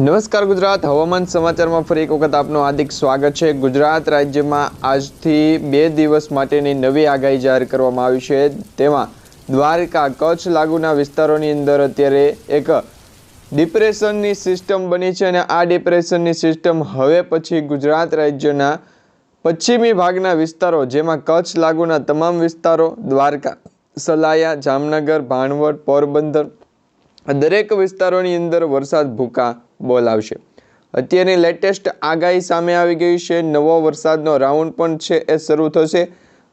નમસ્કાર ગુજરાત. હવામાન સમાચારમાં ફરી એક વખત આપનું હાર્દિક સ્વાગત છે. ગુજરાત રાજ્યમાં આજથી બે દિવસ માટેની નવી આગાહી જાહેર કરવામાં આવી છે. તેમાં દ્વારકા કચ્છ લાગુના વિસ્તારોની અંદર અત્યારે એક ડિપ્રેશનની સિસ્ટમ બની છે અને આ ડિપ્રેશનની સિસ્ટમ હવે પછી ગુજરાત રાજ્યના પશ્ચિમી ભાગના વિસ્તારો, જેમાં કચ્છ લાગુના તમામ વિસ્તારો, દ્વારકા, સલાયા, જામનગર, ભાણવડ, પોરબંદર દરેક વિસ્તારોની અંદર વરસાદ ભૂકા બોલાવશે અત્યારની લેટેસ્ટ આગાહી સામે આવી ગઈ છે. નવો વરસાદનો રાઉન્ડ પણ છે એ શરૂ થશે.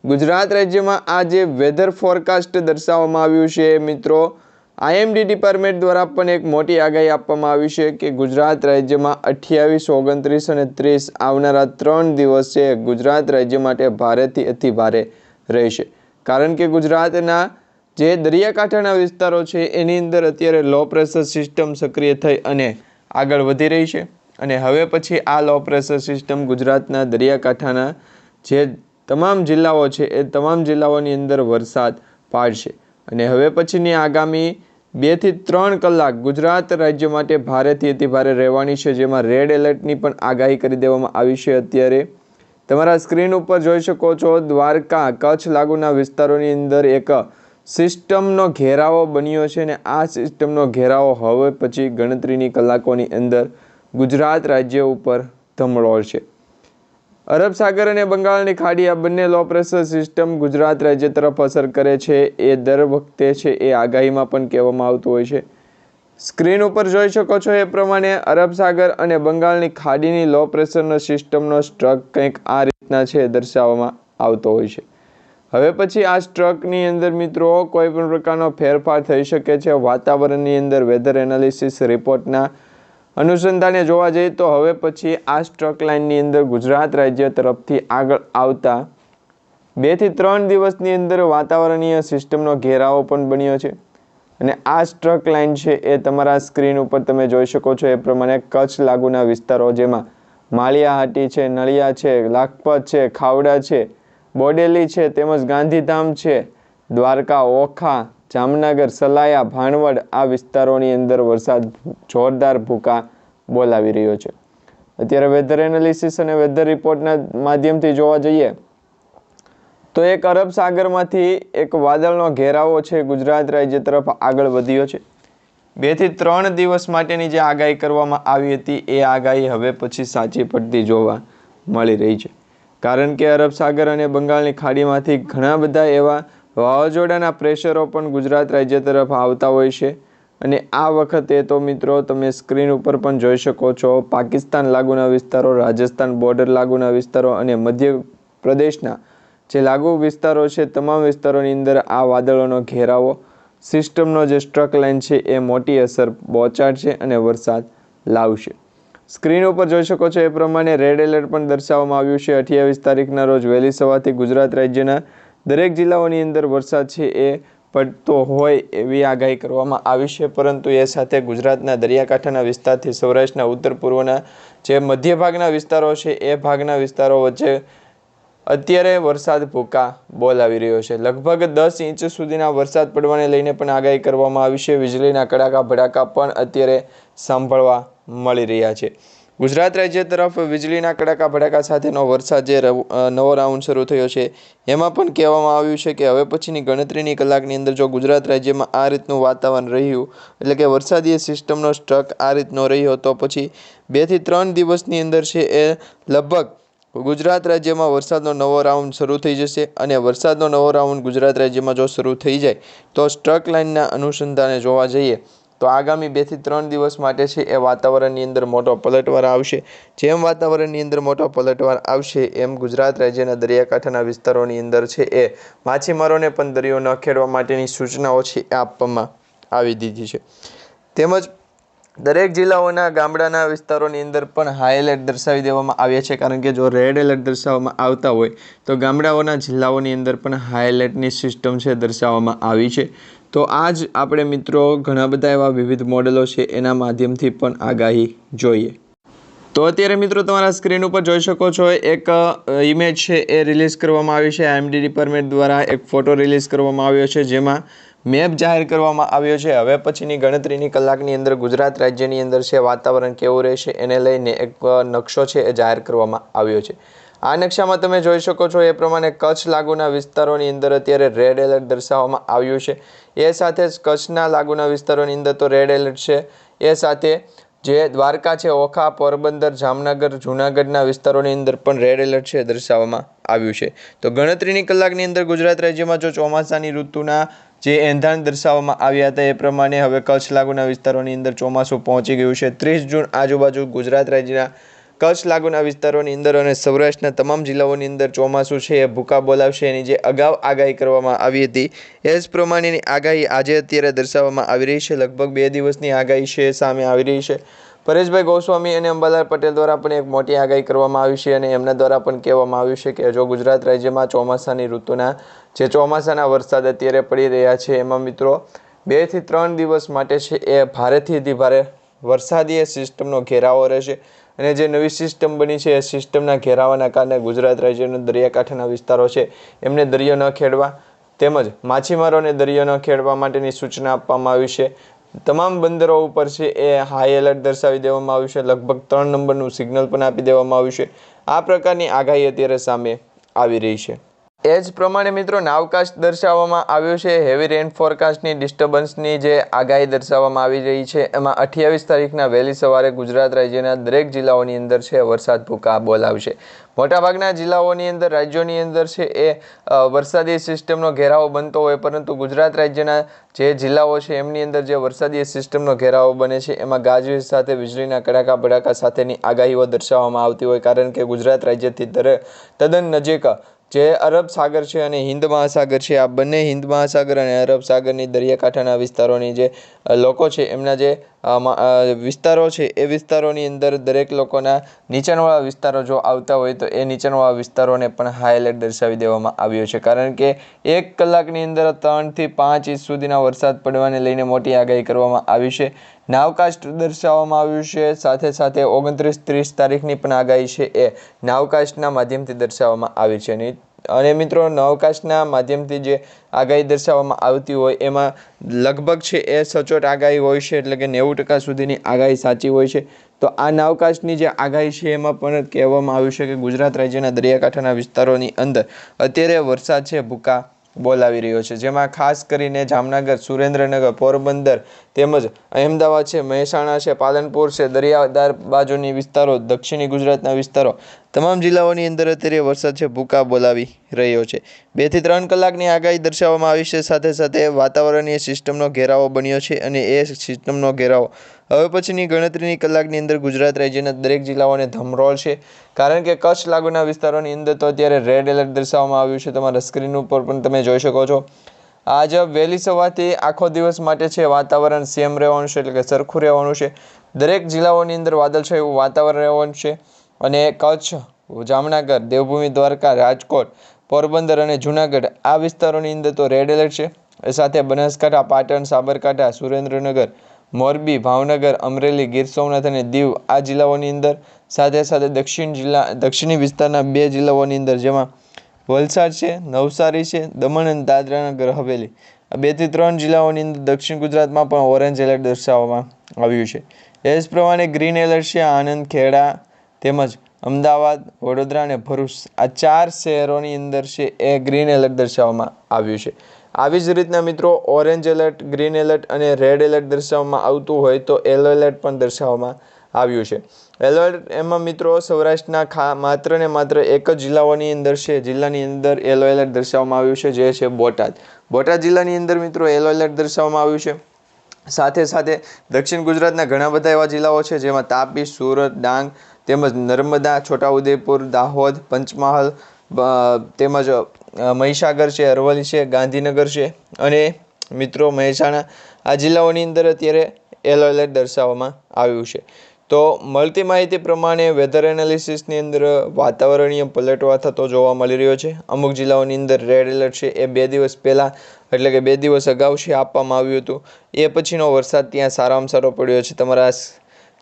ગુજરાત રાજ્યમાં આ જે વેધર ફોરકાસ્ટ દર્શાવવામાં આવ્યું છે. મિત્રો આઈએમડી ડિપાર્ટમેન્ટ દ્વારા પણ એક મોટી આગાહી આપવામાં આવી છે કે ગુજરાત રાજ્યમાં અઠ્યાવીસ, ઓગણત્રીસ અને ત્રીસ આવનારા ત્રણ દિવસ ગુજરાત રાજ્ય માટે ભારેથી અતિ ભારે રહેશે. કારણ કે ગુજરાતના જે દરિયાકાંઠાના વિસ્તારો છે, એની અંદર અત્યારે લો પ્રેશર સિસ્ટમ સક્રિય થઈ અને આગળ વધી રહી છે. અને હવે પછી આ લો પ્રેશર સિસ્ટમ ગુજરાતના દરિયાકાંઠાના જે તમામ જિલ્લાઓ છે, એ તમામ જિલ્લાઓની અંદર વરસાદ પાડશે. અને હવે પછીની આગામી બેથી ત્રણ કલાક ગુજરાત રાજ્ય માટે ભારેથી અતિ ભારે રહેવાની છે, જેમાં રેડ એલર્ટની પણ આગાહી કરી દેવામાં આવી છે અત્યારે. તમારા સ્ક્રીન ઉપર જોઈ શકો છો દ્વારકા કચ્છ લાગુના વિસ્તારોની અંદર એક સિસ્ટમનો ઘેરાવો બન્યો છે અને આ સિસ્ટમનો ઘેરાવો હવે પછી ગણતરીની કલાકોની અંદર ગુજરાત રાજ્ય ઉપર ધમળોળશે અરબ સાગર અને બંગાળની ખાડી આ બંને લો પ્રેશર સિસ્ટમ ગુજરાત રાજ્ય તરફ અસર કરે છે એ દર વખતે છે એ આગાહીમાં પણ કહેવામાં આવતું હોય છે. સ્ક્રીન ઉપર જોઈ શકો છો એ પ્રમાણે અરબ સાગર અને બંગાળની ખાડીની લો પ્રેશરનો સિસ્ટમનો સ્ટ્રક કંઈક આ રીતના છે દર્શાવવામાં આવતો હોય છે. હવે પછી આ સ્ટ્રકની અંદર મિત્રો કોઈ પણ પ્રકારનો ફેરફાર થઈ શકે છે. વાતાવરણની અંદર વેધર એનાલિસિસ રિપોર્ટના અનુસંધાને જોવા જઈએ તો હવે પછી આ સ્ટ્રક લાઇનની અંદર ગુજરાત રાજ્ય તરફથી આગળ આવતા બેથી ત્રણ દિવસની અંદર વાતાવરણીય સિસ્ટમનો ઘેરાવો પણ બન્યો છે. અને આ સ્ટ્રક લાઇન છે એ તમારા સ્ક્રીન ઉપર તમે જોઈ શકો છો. એ પ્રમાણે કચ્છ લાગુના વિસ્તારો જેમાં માળિયાહાટી છે, નળિયા છે, લાખપત છે, ખાવડા છે બોડેલી છે, તેમજ ગાંધીધામ છે, દ્વારકા, ઓખા, જામનગર, સલાયા, ભાણવડ આ વિસ્તારોની અંદર વરસાદ જોરદાર ભૂકા બોલાવી રહ્યો છે. અત્યારે વેધર એનાલિસિસ અને વેધર રિપોર્ટના માધ્યમથી જોવા જઈએ, તો એક અરબ સાગરમાંથી એક વાદળનો ઘેરાવો છે, ગુજરાત રાજ્ય તરફ આગળ વધ્યો છે. બેથી ત્રણ દિવસ માટેની જે આગાહી કરવામાં આવી હતી, એ આગાહી હવે પછી સાચી પડતી જોવા મળી રહી છે. કારણ કે અરબ સાગર અને બંગાળની ખાડીમાંથી ઘણા બધા એવા વાવાઝોડાના પ્રેશરો પણ ગુજરાત રાજ્ય તરફ આવતા હોય છે. અને આ વખતે તો મિત્રો તમે સ્ક્રીન ઉપર પણ જોઈ શકો છો, પાકિસ્તાન લાગુના વિસ્તારો, રાજસ્થાન બોર્ડર લાગુના વિસ્તારો અને મધ્ય પ્રદેશના જે લાગુ વિસ્તારો છે, તમામ વિસ્તારોની અંદર આ વાદળોનો ઘેરાવો, સિસ્ટમનો જે સ્ટ્રક લાઇન છે, એ મોટી અસર પહોંચાડશે અને વરસાદ લાવશે. સ્ક્રીન ઉપર જોઈ શકો છો એ પ્રમાણે રેડ એલર્ટ પણ દર્શાવવામાં આવ્યું છે. અઠ્યાવીસ તારીખના રોજ વહેલી સવારથી ગુજરાત રાજ્યના દરેક જિલ્લાઓની અંદર વરસાદ છે એ પડતો હોય એવી આગાહી કરવામાં આવી છે. પરંતુ એ સાથે ગુજરાતના દરિયાકાંઠાના વિસ્તારથી સૌરાષ્ટ્રના ઉત્તર પૂર્વના જે મધ્ય ભાગના વિસ્તારો છે એ ભાગના વિસ્તારો વચ્ચે અત્યારે વરસાદ ભૂકા બોલાવી રહ્યો છે. લગભગ દસ ઇંચ સુધીના વરસાદ પડવાને લઈને પણ આગાહી કરવામાં આવી છે. વીજળીના કડાકા, ભડાકા પણ અત્યારે સાંભળવા મળી રહ્યા છે. ગુજરાત રાજ્ય તરફ વીજળીના કડાકા ભડાકા સાથેનો વરસાદ જે નવો રાઉન્ડ શરૂ થયો છે, એમાં પણ કહેવામાં આવ્યું છે કે હવે પછીની ગણતરીની કલાકની અંદર જો ગુજરાત રાજ્યમાં આ રીતનું વાતાવરણ રહ્યું, એટલે કે વરસાદીય સિસ્ટમનો સ્ટ્રક આ રીતનો રહ્યો, તો પછી બેથી ત્રણ દિવસની અંદર છે એ લગભગ ગુજરાત રાજ્યમાં વરસાદનો નવો રાઉન્ડ શરૂ થઈ જશે અને વરસાદનો નવો રાઉન્ડ ગુજરાત રાજ્યમાં જો શરૂ થઈ જાય, તો સ્ટ્રક લાઇનના અનુસંધાને જોવા જઈએ તો આગામી બેથી ત્રણ દિવસ માટે છે એ વાતાવરણની અંદર મોટો પલટવાર આવશે. જેમ વાતાવરણની અંદર મોટો પલટવાર આવશે, એમ ગુજરાત રાજ્યના દરિયાકાંઠાના વિસ્તારોની અંદર છે એ માછીમારોને પણ દરિયો ન ખેડવા માટેની સૂચનાઓ છે એ આપવામાં આવી દીધી છે. તેમજ દરેક જિલ્લાઓના ગામડાના વિસ્તારોની અંદર પણ હાઈ એલર્ટ દર્શાવી દેવામાં આવ્યા છે. કારણ કે જો રેડ એલર્ટ દર્શાવવામાં આવતા હોય, તો ગામડાઓના જિલ્લાઓની અંદર પણ હાઈ એલર્ટની સિસ્ટમ છે દર્શાવવામાં આવી છે. તો આ જ આપણે મિત્રો ઘણા બધા એવા વિવિધ મોડેલો છે એના માધ્યમથી પણ આગાહી જોઈએ. તો અત્યારે મિત્રો તમારા સ્ક્રીન ઉપર જોઈ શકો છો, એક ઇમેજ છે એ રિલીઝ કરવામાં આવી છે. આઈએમડી ડિપાર્ટમેન્ટ દ્વારા એક ફોટો રિલીઝ કરવામાં આવ્યો છે, જેમાં મેપ જાહેર કરવામાં આવ્યો છે. હવે પછીની ગણતરીની કલાકની અંદર ગુજરાત રાજ્યની અંદર છે, વાતાવરણ કેવું રહેશે એને લઈને એક નકશો છે એ જાહેર કરવામાં આવ્યો છે. આ નકશામાં તમે જોઈ શકો છો એ પ્રમાણે કચ્છ લાગુના વિસ્તારોની અંદર અત્યારે રેડ એલર્ટ દર્શાવવામાં આવ્યું છે. એ સાથે જ કચ્છના લાગુના વિસ્તારોની અંદર તો રેડ એલર્ટ છે. એ સાથે જે દ્વારકા છે, ઓખા, પોરબંદર, જામનગર, જૂનાગઢના વિસ્તારોની અંદર પણ રેડ એલર્ટ છે દર્શાવવામાં આવ્યું છે. તો ગણતરીની કલાકની અંદર ગુજરાત રાજ્યમાં જો ચોમાસાની ઋતુના જે એંધાણ દર્શાવવામાં આવ્યા હતા એ પ્રમાણે હવે કચ્છ લાગુના વિસ્તારોની અંદર ચોમાસું પહોંચી ગયું છે. ત્રીસ જૂન આજુબાજુ ગુજરાત રાજ્યના કચ્છ લાગુના વિસ્તારોની અંદર અને સૌરાષ્ટ્રના તમામ જિલ્લાઓની અંદર ચોમાસું છે, એ ભૂકા બોલાવશે એની જે અગાઉ આગાહી કરવામાં આવી હતી. એ જ પ્રમાણેની આગાહી આજે અત્યારે દર્શાવવામાં આવી રહી છે. લગભગ બે દિવસની આગાહી છે સામે આવી રહી છે. પરેશભાઈ ગોસ્વામી અને અંબાલાલ પટેલ દ્વારા પણ એક મોટી આગાહી કરવામાં આવી છે અને એમના દ્વારા પણ કહેવામાં આવ્યું છે કે જો ગુજરાત રાજ્યમાં ચોમાસાની ઋતુના, જે ચોમાસાના વરસાદ અત્યારે પડી રહ્યા છે, એમાં મિત્રો બેથી ત્રણ દિવસ માટે છે એ ભારેથી અતિ ભારે વરસાદીય સિસ્ટમનો ઘેરાવો રહેશે. અને જે નવી સિસ્ટમ બની છે, એ સિસ્ટમના ઘેરાવાના કારણે ગુજરાત રાજ્યના દરિયાકાંઠાના વિસ્તારો છે, એમને દરિયો ન ખેડવા તેમજ માછીમારોને દરિયો ન ખેડવા માટેની સૂચના આપવામાં આવી છે. તમામ બંદરો ઉપર છે, એ હાઈ એલર્ટ દર્શાવી દેવામાં આવ્યું છે, લગભગ ત્રણ નંબરનું સિગ્નલ પણ આપી દેવામાં આવ્યું છે. આ પ્રકારની આગાહી અત્યારે સામે આવી રહી છે. એ જ પ્રમાણે મિત્રો નાવકાશ દર્શાવવામાં આવ્યું છે. હેવી રેન ફોરકાસ્ટની ડિસ્ટર્બન્સની જે આગાહી દર્શાવવામાં આવી રહી છે, એમાં અઠ્યાવીસ તારીખના વહેલી સવારે ગુજરાત રાજ્યના દરેક જિલ્લાઓની અંદર છે, વરસાદ ભૂકા બોલાવશે. મોટાભાગના જિલ્લાઓની અંદર, રાજ્યોની અંદર છે એ વરસાદી સિસ્ટમનો ઘેરાવો બનતો હોય, પરંતુ ગુજરાત રાજ્યના જે જિલ્લાઓ છે, એમની અંદર જે વરસાદી સિસ્ટમનો ઘેરાવો બને છે, એમાં ગાજવીજ સાથે, વીજળીના કડાકા ભડાકા સાથેની આગાહીઓ દર્શાવવામાં આવતી હોય, કારણ કે ગુજરાત રાજ્યથી તદ્દન નજીક જે અરબ સાગર છે અને હિન્દ મહાસાગર છે, આ બંને હિન્દ મહાસાગર અને અરબ સાગરની દરિયાકાંઠાના વિસ્તારોની જે લોકો છે, એમના જે વિસ્તારો છે, એ વિસ્તારોની અંદર દરેક લોકોના નીચાણવાળા વિસ્તારો જો આવતા હોય તો એ નીચાણવાળા વિસ્તારોને પણ હાઈ એલર્ટ દર્શાવી દેવામાં આવ્યો છે. કારણ કે એક કલાકની અંદર ત્રણથી પાંચ ઇંચ સુધીના વરસાદ પડવાને લઈને મોટી આગાહી કરવામાં આવી છે. નાવકાસ્ટ દર્શાવવામાં આવ્યું છે. સાથે સાથે ઓગણત્રીસ ત્રીસ તારીખની પણ આગાહી છે એ નાવકાસ્ટના માધ્યમથી દર્શાવવામાં આવી છે. અને અને મિત્રો, નવકાશના માધ્યમથી જે આગાહી દર્શાવવામાં આવતી હોય, એમાં લગભગ છે એ સચોટ આગાહી હોય છે, એટલે કે નેવું ટકા સુધીની આગાહી સાચી હોય છે. તો આ નવકાશની જે આગાહી છે, એમાં પણ કહેવામાં આવ્યું છે કે ગુજરાત રાજ્યના દરિયાકાંઠાના વિસ્તારોની અંદર અત્યારે વરસાદ છે ભૂકા બોલાવી રહ્યો છે. જેમાં ખાસ કરીને જામનગર, સુરેન્દ્રનગર, પોરબંદર તેમજ અહેમદાબાદ છે, મહેસાણા છે, પાલનપુર છે, દરિયાદાર બાજુની વિસ્તારો, દક્ષિણી ગુજરાતના વિસ્તારો. તમામ જિલ્લાઓની અંદર અત્યારે વરસાદ છે, ભૂકા બોલાવી રહ્યો છે. બેથી ત્રણ કલાકની આગાહી દર્શાવવામાં આવી છે. સાથે સાથે વાતાવરણીય સિસ્ટમનો ઘેરાવો બન્યો છે અને એ સિસ્ટમનો ઘેરાવો હવે પછીની ગણતરીની કલાકની અંદર ગુજરાત રાજ્યના દરેક જિલ્લાઓને ધમરોળ છે. કારણ કે કચ્છ લાગુના વિસ્તારોની અંદર તો અત્યારે રેડ એલર્ટ દર્શાવવામાં આવ્યું છે. તમારા સ્ક્રીન ઉપર પણ તમે જોઈ શકો છો. આજ વહેલી સવારથી આખો દિવસ માટે છે વાતાવરણ સેમ રહેવાનું છે, એટલે કે સરખું રહેવાનું છે. દરેક જિલ્લાઓની અંદર વાદળછાયું વાતાવરણ રહેવાનું છે. અને કચ્છ, જામનગર, દેવભૂમિ, દ્વારકા, રાજકોટ, પોરબંદર અને જૂનાગઢ આ વિસ્તારોની અંદર તો રેડ એલર્ટ છે. સાથે બનાસકાંઠા, પાટણ, સાબરકાંઠા, સુરેન્દ્રનગર મોરબી, ભાવનગર, અમરેલી, ગીર સોમનાથ અને દીવ આ જિલ્લાઓની અંદર સાથે સાથે દક્ષિણ જિલ્લા, દક્ષિણી વિસ્તારના બે જિલ્લાઓની અંદર જેમાં વલસાડ છે, નવસારી છે, દમણ અને દાદરા નગર હવેલી. આ બેથી ત્રણ જિલ્લાઓની અંદર દક્ષિણ ગુજરાતમાં પણ ઓરેન્જ એલર્ટ દર્શાવવામાં આવ્યું છે. એ જ પ્રમાણે ગ્રીન એલર્ટ છે આણંદ, ખેડા તેમજ અમદાવાદ, વડોદરા અને ભરૂચ. આ ચાર શહેરોની અંદર છે એ ગ્રીન એલર્ટ દર્શાવવામાં આવ્યું છે. આવી જ રીતના મિત્રો ઓરેન્જ એલર્ટ ગ્રીન એલર્ટ અને રેડ એલર્ટ દર્શાવવામાં આવતું હોય તો યલો એલર્ટ પણ દર્શાવવામાં આવ્યું છે. એલર્ટ એમાં મિત્રો સૌરાષ્ટ્રના ખા, માત્ર ને માત્ર એક જ જિલ્લાઓની અંદર છે. જિલ્લાની અંદર યલો એલર્ટ દર્શાવવામાં આવ્યું છે, જે છે બોટાદ. બોટાદ જિલ્લાની અંદર મિત્રો યલો એલર્ટ દર્શાવવામાં આવ્યું છે. સાથે સાથે દક્ષિણ ગુજરાતના ઘણા બધા એવા જિલ્લાઓ છે, જેમાં તાપી, સુરત, ડાંગ તેમજ નર્મદા, છોટાઉદેપુર, દાહોદ, પંચમહાલ તેમજ મહીસાગર છે, અરવલ્લી છે, ગાંધીનગર છે અને મિત્રો મહેસાણા, આ જિલ્લાઓની અંદર અત્યારે યલો એલર્ટ દર્શાવવામાં આવ્યું છે. તો મળતી માહિતી પ્રમાણે વેધર એનાલિસિસની અંદર વાતાવરણીય પલટવા થતો જોવા મળી રહ્યો છે. અમુક જિલ્લાઓની અંદર રેડ એલર્ટ છે, એ બે દિવસ પહેલાં એટલે કે બે દિવસ અગાઉ છે આપવામાં આવ્યું હતું. એ પછીનો વરસાદ ત્યાં સારામાં સારો પડ્યો છે. તમારા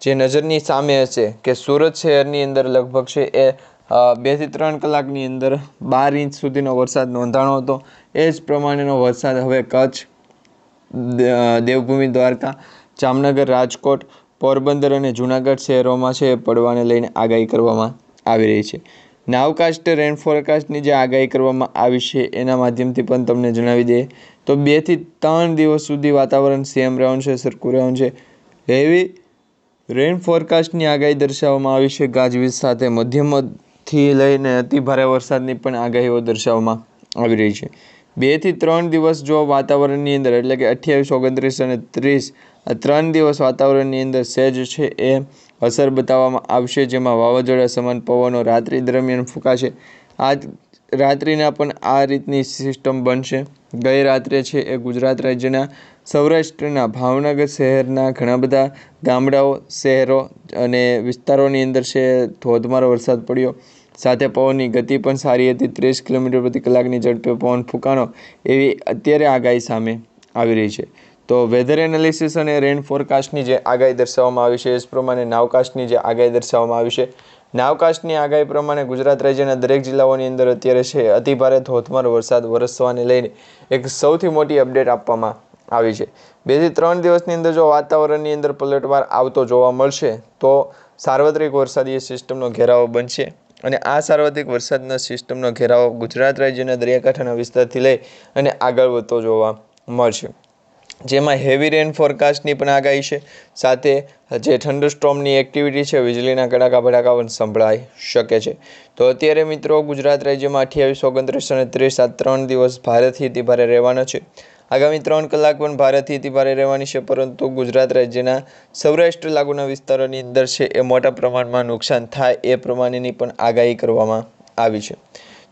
જે નજરની સામે હશે કે સુરત શહેરની અંદર લગભગ છે, એ બેથી ત્રણ કલાકની અંદર બાર ઇંચ સુધીનો વરસાદ નોંધાણો હતો. એ જ પ્રમાણેનો વરસાદ હવે કચ્છ દેવભૂમિ દ્વારકા, જામનગર, રાજકોટ, પોરબંદર અને જૂનાગઢ શહેરોમાં છે પડવાને લઈને આગાહી કરવામાં આવી રહી છે. નાવકાસ્ટ રેન ફોરકાસ્ટની જે આગાહી કરવામાં આવી છે એના માધ્યમથી પણ તમને જણાવી દઈએ તો બેથી ત્રણ દિવસ સુધી વાતાવરણ સેમ રહેવાનું છે, સરખું રહેવાનું છે. હેવી રેન ફોરકાસ્ટની આગાહી દર્શાવવામાં આવી છે ગાજવીજ સાથે મધ્યમથી લઈને અતિ ભારે વરસાદની પણ આગાહીઓ દર્શાવવામાં આવી રહી છે. બેથી ત્રણ દિવસ જો વાતાવરણની અંદર, એટલે કે અઠ્યાવીસ, ઓગણત્રીસ અને ત્રીસ, આ ત્રણ દિવસ વાતાવરણની અંદર સહેજ છે એ અસર બતાવવામાં આવશે, જેમાં વાવાઝોડા, સમાન પવનો રાત્રિ દરમિયાન ફૂંકાશે. આ રાત્રિના પણ આ રીતની સિસ્ટમ બનશે. ગઈ રાત્રે છે એ ગુજરાત રાજ્યના સૌરાષ્ટ્રના ભાવનગર શહેરના ઘણા બધા ગામડાઓ, શહેરો અને વિસ્તારોની અંદર છે ધોધમારો વરસાદ પડ્યો. સાથે પવનની ગતિ પણ સારી હતી. ત્રીસ કિલોમીટર પ્રતિ કલાકની ઝડપે પવન ફૂંકાણો એવી અત્યારે આગાહી સામે આવી રહી છે. તો વેધર એનાલિસિસ અને રેન ફોરકાસ્ટની જે આગાહી દર્શાવવામાં આવી છે, એ પ્રમાણે નાવકાસ્ટની જે આગાહી દર્શાવવામાં આવી છે. નાવકાસ્ટની આગાહી પ્રમાણે ગુજરાત રાજ્યના દરેક જિલ્લાઓની અંદર અત્યારે છે, અતિભારે ધોધમાર વરસાદ વરસવાને લઈને એક સૌથી મોટી અપડેટ આપવામાં આવી છે. બેથી ત્રણ દિવસની અંદર જો વાતાવરણની અંદર પલટવાર આવતો જોવા મળશે, તો સાર્વત્રિક વરસાદી સિસ્ટમનો ઘેરાવો બનશે. અને આ સાર્વત્રિક વરસાદના સિસ્ટમનો ઘેરાવો ગુજરાત રાજ્યના દરિયાકાંઠાના વિસ્તારથી લઈ અને આગળ વધતો જોવા મળશે. જેમાં હેવી રેન ફોરકાસ્ટની પણ આગાહી છે. સાથે જે થંડરસ્ટોર્મની એક્ટિવિટી છે, વીજળીના કડાકા ભડાકા પણ સંભળાઈ શકે છે. તો અત્યારે મિત્રો ગુજરાત રાજ્યમાં અઠ્યાવીસ, ઓગણત્રીસ અને ત્રીસ આ ત્રણ દિવસ ભારેથી અતિ ભારે રહેવાના છે. આગામી ત્રણ કલાક પણ ભારેથી અતિ ભારે રહેવાની છે, પરંતુ ગુજરાત રાજ્યના સૌરાષ્ટ્ર લાગુના વિસ્તારોની અંદર છે એ મોટા પ્રમાણમાં નુકસાન થાય એ પ્રમાણેની પણ આગાહી કરવામાં આવી છે.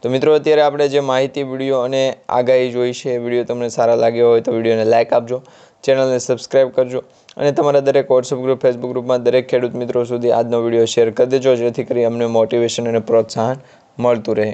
તો મિત્રો, અત્યારે આપણે જે માહિતી, વીડિયો અને આગાહી જોઈ છે, એ વીડિયો તમને સારા લાગ્યો હોય તો વિડીયોને લાઇક આપજો, ચેનલને સબસ્ક્રાઈબ કરજો અને તમારા દરેક વોટ્સઅપ ગ્રુપ ફેસબુક ગ્રુપમાં દરેક ખેડૂત મિત્રો સુધી આજનો વીડિયો શેર કરી દેજો, જેથી કરી અમને મોટિવેશન અને પ્રોત્સાહન મળતું રહે.